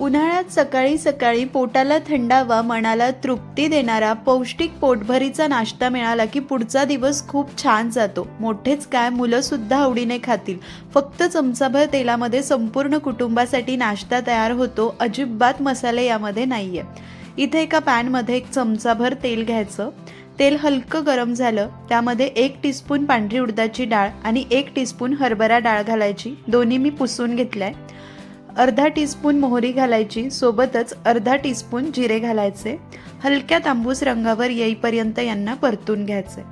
उन्हाळ्यात सकाळी सकाळी पोटाला थंडावा मनाला तृप्ती देणारा पौष्टिक पोटभरीचा नाश्ता मिळाला की पुढचा दिवस खूप छान जातो. मोठेच काय मुलं सुद्धा आवडीने खातील. फक्त चमचाभर तेलामध्ये संपूर्ण कुटुंबासाठी नाश्ता तयार होतो अजिबात मसाले यामध्ये नाहीये. इथे एका पॅनमध्ये एक चमचाभर तेल घ्यायचं. तेल हलकं गरम झालं त्यामध्ये एक टीस्पून पांढरी उडदाची डाळ आणि एक टीस्पून हरभरा डाळ घालायची. दोन्ही मी पुसून घेतलाय. अर्धा टीस्पून मोहरी घालायची सोबतच अर्धा टीस्पून जिरे घालायचे. हलक्या तांबूस रंगावर येईपर्यंत यांना परतून घ्यायचे.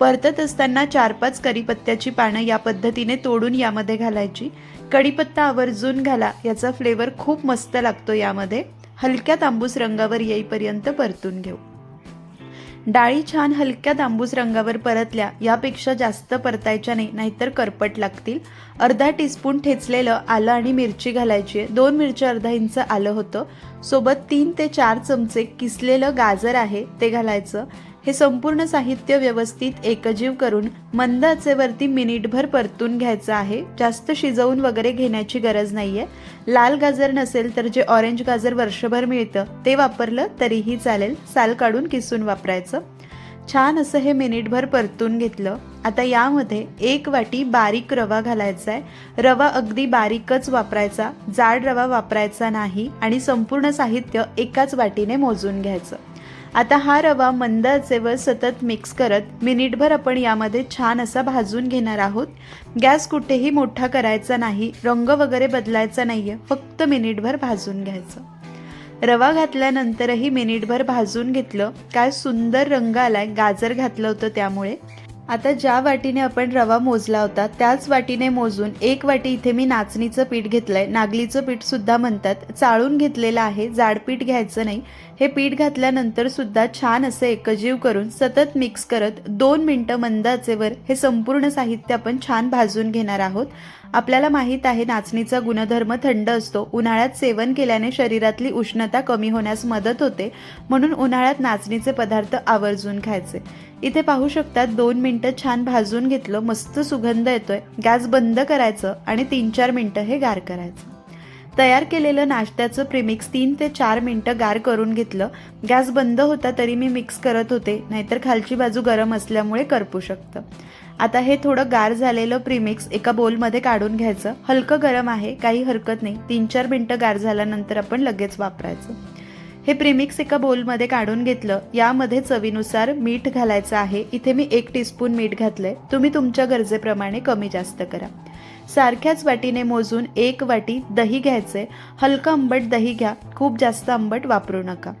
परतत असताना चार पाच कढीपत्त्याची पानं या पद्धतीने तोडून यामध्ये घालायची. कढीपत्ता आवर्जून घाला याचा फ्लेवर खूप मस्त लागतो यामध्ये. हलक्या तांबूस रंगावर येईपर्यंत परतून घेऊ. डाळी छान हलक्या तांबूस रंगावर परतल्या यापेक्षा जास्त परतायच्या नाही नाहीतर करपट लागतील. अर्धा टीस्पून ठेचलेलं आलं आणि मिरची घालायची. आहे दोन मिरची अर्धा इंच आलं होतं. सोबत तीन ते चार चमचे किसलेलं गाजर आहे ते घालायचं. हे संपूर्ण साहित्य व्यवस्थित एकजीव करून मंद आचेवरती मिनिटभर परतून घ्यायचं आहे. जास्त शिजवून वगैरे घेण्याची गरज नाहीये. लाल गाजर नसेल तर जे ऑरेंज गाजर वर्षभर मिळतं ते वापरलं तरीही चालेल. साल काढून किसून वापरायचं. छान असं हे मिनिटभर परतून घेतलं. आता यामध्ये एक वाटी बारीक रवा घालायचा आहे रवा अगदी बारीकच वापरायचा. जाड रवा वापरायचा नाही आणि संपूर्ण साहित्य एकाच वाटीने मोजून घ्यायचं. आता हा रवा मंद आचेवर सतत मिक्स करत मिनिटभर आपण यामध्ये छान असा भाजून घेणार आहोत. गॅस कुठेही मोठा करायचा नाही रंग वगैरे बदलायचा नाही आहे फक्त मिनिटभर भाजून घ्यायचं. रवा घातल्यानंतरही मिनिटभर भाजून घेतलं काय सुंदर रंग आलाय गाजर घातलं होतं त्यामुळे. आता ज्या वाटीने आपण रवा मोजला होता त्याच वाटीने मोजून एक वाटी इथे मी नाचणीचं पीठ घेतलंय. नागलीचं पीठ सुद्धा म्हणतात चाळून घेतलेलं आहे जाड पीठ घ्यायचं नाही. हे पीठ घातल्यानंतर सुद्धा छान असं एकजीव करून सतत मिक्स करत दोन मिनटं मंद आचेवर हे संपूर्ण साहित्य आपण छान भाजून घेणार आहोत. आपल्याला माहीत आहे नाचणीचा गुणधर्म थंड असतो. उन्हाळ्यात सेवन केल्याने शरीरातली उष्णता कमी होण्यास मदत होते. म्हणून उन्हाळ्यात नाचणीचे पदार्थ आवर्जून खायचे. इथे पाहू शकतात दोन मिनटं छान भाजून घेतलं मस्त सुगंध येतोय. गॅस बंद करायचं आणि तीन चार मिनटं हे गार करायचं. तयार केलेलं नाश्त्याचं प्रिमिक्स तीन ते चार मिनटं गार करून घेतलं. गॅस बंद होता तरी मी मिक्स करत होते. नाहीतर खालची बाजू गरम असल्यामुळे करपू शकतं. आता हे थोडं गार झालेलं प्रीमिक्स एका बोलमध्ये काढून घ्यायचं. हलकं गरम आहे काही हरकत नाही. तीन चार मिनटं गार झाल्यानंतर आपण लगेच वापरायचं. हे प्रीमिक्स एका बोलमध्ये काढून घेतलं. यामध्ये चवीनुसार मीठ घालायचं आहे. इथे मी एक टीस्पून मीठ घातलंय. तुम्ही तुमच्या गरजेप्रमाणे कमी जास्त करा. सारख्याच वाटीने मोजून एक वाटी दही घ्यायचे हलकं आंबट दही घ्या. खूप जास्त आंबट वापरू नका.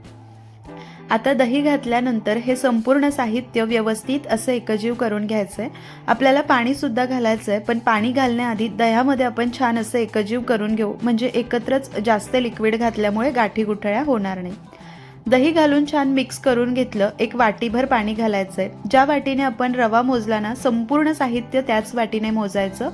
आता दही घातल्यानंतर हे संपूर्ण साहित्य व्यवस्थित असं एकजीव करून घ्यायचंय. आपल्याला पाणी सुद्धा घालायचंय पण पाणी घालण्याआधी दह्यामध्ये आपण छान असं एकजीव करून घेऊ. म्हणजे एकत्रच जास्त लिक्विड घातल्यामुळे गाठी गुठळ्या होणार नाही. दही घालून छान मिक्स करून घेतलं एक वाटीभर पाणी घालायचंय. ज्या वाटीने आपण रवा मोजला ना संपूर्ण साहित्य त्याच वाटीने मोजायचं.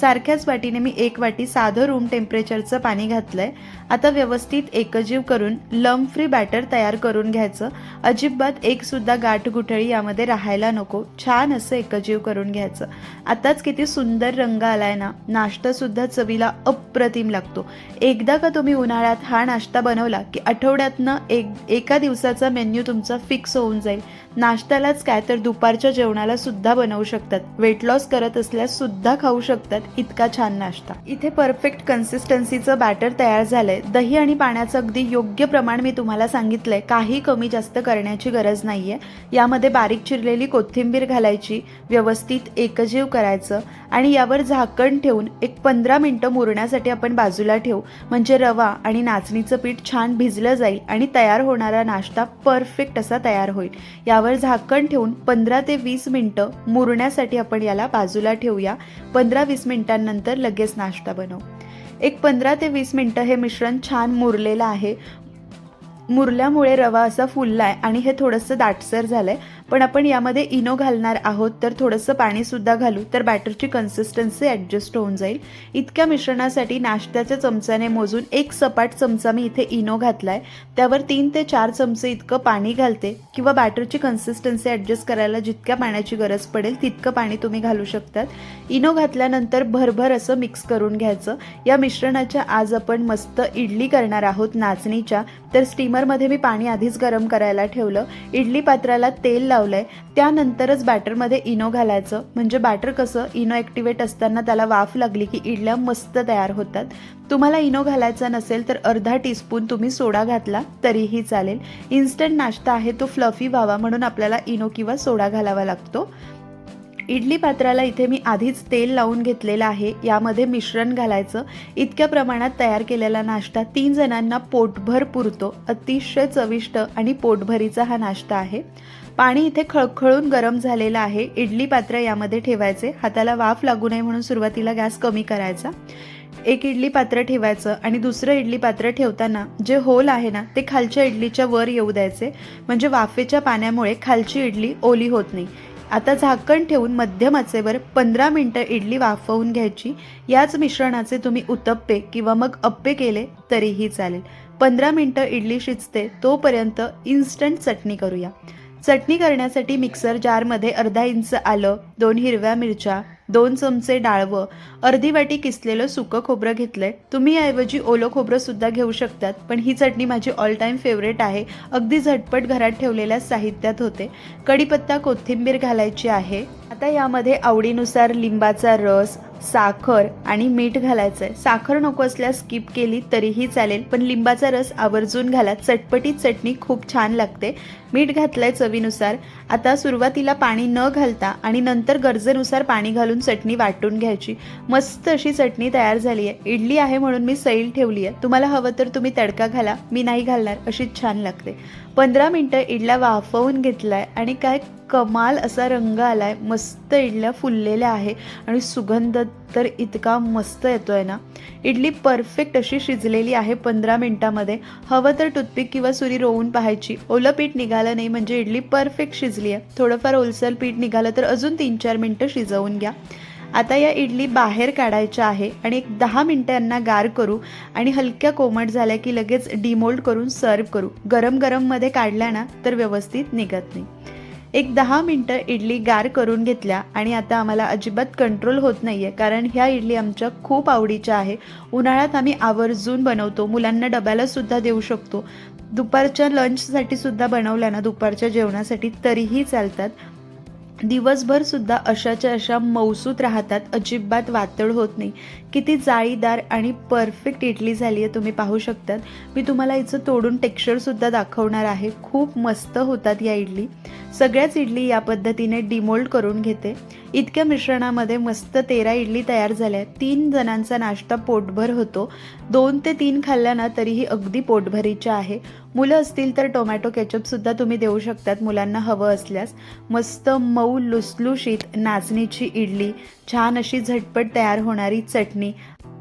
सारख्याच वाटीने मी एक वाटी साधं रूम टेम्परेचरचं पाणी घातलंय. आता व्यवस्थित एकजीव करून लम फ्री बॅटर तयार करून घ्यायचं. अजिबात एक सुद्धा गाठ गुठळी यामध्ये राहायला नको. छान असं एकजीव करून घ्यायचं. आताच किती सुंदर रंग आलाय ना नाश्ता सुद्धा चवीला अप्रतिम लागतो. एकदा का तुम्ही उन्हाळ्यात हा नाश्ता बनवला की आठवड्यातनं एक एका दिवसाचा मेन्यू तुमचा फिक्स होऊन जाईल. नाश्त्यालाच काय तर दुपारच्या जेवणाला सुद्धा बनवू शकतात. वेट लॉस करत असल्यास सुद्धा खाऊ शकतात. इतका छान नाश्ता. इथे परफेक्ट कन्सिस्टन्सीचं बॅटर तयार झालंय. दही आणि पाण्याचं अगदी योग्य प्रमाण मी तुम्हाला सांगितलंय. काही कमी जास्त करण्याची गरज नाहीये. यामध्ये बारीक चिरलेली कोथिंबीर घालायची व्यवस्थित एकजीव करायचं आणि यावर झाकण ठेवून एक पंधरा मिनटं मुरण्यासाठी आपण बाजूला ठेवू. म्हणजे रवा आणि नाचणीचं पीठ छान भिजलं जाईल आणि तयार होणारा नाश्ता परफेक्ट असा तयार होईल. यावर झाकण ठेवून पंधरा ते वीस मिनटं मुरण्यासाठी आपण याला बाजूला ठेवूया. पंधरा वीस मिनटांनंतर लगेच नाश्ता बनवू. एक पंधरा ते वीस मिनटं हे मिश्रण छान मुरलेलं आहे. मुरल्यामुळे रवा असा फुललाय आणि हे थोडंसं दाटसर झालंय. पण आपण यामध्ये इनो घालणार आहोत तर थोडंसं पाणीसुद्धा घालू तर बॅटरची कन्सिस्टन्सी ॲडजस्ट होऊन जाईल. इतक्या मिश्रणासाठी नाश्त्याच्या चमच्याने मोजून एक सपाट चमचा मी इथे इनो घातला आहे त्यावर तीन ते चार चमचे इतकं पाणी घालते किंवा बॅटरची कन्सिस्टन्सी ॲडजस्ट करायला जितक्या पाण्याची गरज पडेल तितकं पाणी तुम्ही घालू शकतात. इनो घातल्यानंतर भरभर असं मिक्स करून घ्यायचं. या मिश्रणाच्या आज आपण मस्त इडली करणार आहोत नाचणीच्या तर स्टीमरमध्ये मी पाणी आधीच गरम करायला ठेवलं. इडली पात्राला तेल लावलंय. त्यानंतरच बॅटरमध्ये इनो घालायचं. म्हणजे बॅटर कसं? इनो ॲक्टिवेट असताना त्याला वाफ लागली की इडल्या मस्त तयार होतात. तुम्हाला इनो घालायचा नसेल तर अर्धा टीस्पून तुम्ही सोडा घातला तरीही चालेल. इन्स्टंट नाश्ता आहे तो फ्लफी व्हावा म्हणून आपल्याला इनो किंवा सोडा घालावा लागतो. इडली पात्राला इथे मी आधीच तेल लावून घेतलेलं आहे. यामध्ये मिश्रण घालायचं. इतक्या प्रमाणात तयार केलेला नाश्ता तीन जणांना पोटभर पुरतो. अतिशय चविष्ट आणि पोटभरीचा हा नाश्ता आहे. पाणी इथे खळखळून गरम झालेलं आहे. इडली पात्र यामध्ये ठेवायचे. हाताला वाफ लागू नये म्हणून सुरुवातीला गॅस कमी करायचा. एक इडली पात्र ठेवायचं आणि दुसरं इडली पात्र ठेवताना जे होल आहे ना ते खालच्या इडलीच्या वर येऊ द्यायचे. म्हणजे वाफेच्या पाण्यामुळे खालची इडली ओली होत नाही. आता झाकण ठेवून मध्यम आचेवर पंधरा मिनटं इडली वाफवून घ्यायची. याच मिश्रणाचे तुम्ही उत्तप्पे किंवा मग अप्पे केले तरीही चालेल. पंधरा मिनटं इडली शिजते तोपर्यंत इन्स्टंट चटणी करूया. चटणी करण्यासाठी मिक्सर जारमध्ये अर्धा इंच आलं दोन हिरव्या मिरच्या दोन चमचे डाळवं अर्धी वाटी किसलेलं सुकं खोबरं घेतलंय. तुम्ही याऐवजी ओलं खोबरं सुद्धा घेऊ शकतात पण ही चटणी माझी ऑल टाईम फेवरेट आहे. अगदी झटपट घरात ठेवलेल्या साहित्यात होते. कढीपत्ता कोथिंबीर घालायची आहे. आता यामध्ये आवडीनुसार लिंबाचा रस साखर आणि मीठ घालायचं आहे साखर नको असल्यास स्किप केली तरीही चालेल पण लिंबाचा रस आवर्जून घाला. चटपटीत चटणी खूप छान लागते. मीठ घातलंय चवीनुसार. आता सुरुवातीला पाणी न घालता आणि नंतर गरजेनुसार पाणी घालून चटणी वाटून घ्यायची. मस्त अशी चटणी तयार झाली आहे इडली आहे म्हणून मी सैल ठेवली आहे तुम्हाला हवं तर तुम्ही तडका घाला. मी नाही घालणार. अशीच छान लागते. पंधरा मिनटं इडल्या वाफवून घेतलाय आणि काय कमाल असा रंग आलाय. मस्त इडल्या फुललेल्या आहे आणि सुगंध तर इतका मस्त येतोय ना. इडली परफेक्ट अशी शिजलेली आहे पंधरा मिनटामध्ये. हवं तर टूथपिक किंवा सुरी रोवून पाहायची. ओलं पीठ निघालं नाही म्हणजे इडली परफेक्ट शिजली आहे थोडंफार ओलसर पीठ निघालं तर अजून तीन चार मिनटं शिजवून घ्या. आता या इडली बाहेर काढायच्या आहे आणि एक दहा मिनटं यांना गार करू आणि हलक्या कोमट झाल्या की लगेच डिमोल्ड करून सर्व करू. गरम गरममध्ये काढल्या ना तर व्यवस्थित निघत नाही. एक दहा मिनटं इडली गार करून घेतल्या आणि आता आम्हाला अजिबात कंट्रोल होत नाही आहे कारण ह्या इडली आमच्या खूप आवडीच्या आहे. उन्हाळ्यात आम्ही आवर्जून बनवतो. मुलांना डब्यालासुद्धा देऊ शकतो. दुपारच्या लंचसाठी सुद्धा बनवल्या ना दुपारच्या जेवणासाठी तरीही चालतात. दिवसभर सुद्धा अशाच्या अशा मौसूत राहतात अजिबात वातळ होत नाही. किती जाळीदार आणि परफेक्ट इडली झाली आहे तुम्ही पाहू शकतात. मी तुम्हाला हिचं तोडून टेक्स्चरसुद्धा दाखवणार आहे. खूप मस्त होतात या इडली. सगळ्याच इडली या पद्धतीने डिमोल्ड करून घेते. इतक्या मिश्रणामध्ये मस्त तेरा इडली तयार झाल्या. तीन जणांचा नाश्ता पोटभर होतो. दोन ते तीन खाल्ल्या ना तरीही अगदी पोटभरीच्या आहे. मुलं असतील तर टोमॅटो केचपसुद्धा तुम्ही देऊ शकतात मुलांना हवं असल्यास. मस्त मऊ लुसलुशीत नाचणीची इडली. छान अशी झटपट तयार होणारी चटणी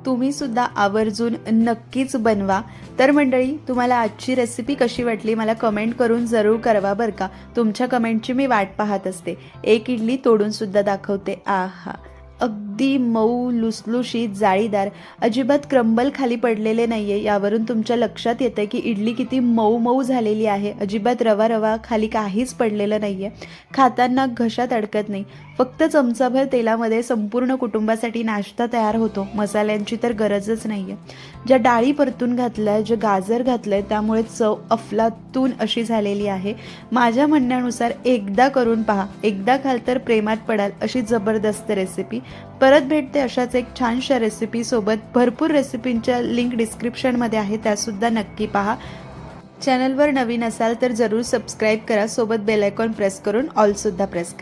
तुम्ही सुद्धा आवर्जून नक्कीच बनवा. तर मंडळी तुम्हाला आजची रेसिपी कशी वाटली मला कमेंट करून जरूर करवा बरं का. तुमच्या कमेंटची मी वाट पाहत असते. एक इडली तोडून सुद्धा दाखवते. आहा. अगदी मऊ लुसलुशीत जाळीदार अजिबात क्रंबल खाली पडलेले नाही आहे यावरून तुमच्या लक्षात येतं की इडली किती मऊ मऊ झालेली आहे. अजिबात रवा रवा खाली काहीच पडलेलं नाही आहे खाताना घशात अडकत नाही. फक्त चमचाभर तेलामध्ये संपूर्ण कुटुंबासाठी नाश्ता तयार होतो. मसाल्यांची तर गरजच नाही आहे ज्या डाळी परतून घातल्या आहे जे गाजर घातलं आहे त्यामुळे चव अफलातून अशी झालेली आहे. माझ्या म्हणण्यानुसार एकदा करून पहा. एकदा खाल तर प्रेमात पडाल अशी जबरदस्त रेसिपी परत भेटते अशाच एक छानशा रेसिपीसोबत भरपूर रेसिपींच्या लिंक डिस्क्रिप्शनमध्ये आहे त्यासुद्धा नक्की पहा. चॅनलवर नवीन असाल तर जरूर सबस्क्राईब करा. सोबत बेल आयकॉन प्रेस करून ऑलसुद्धा प्रेस करा.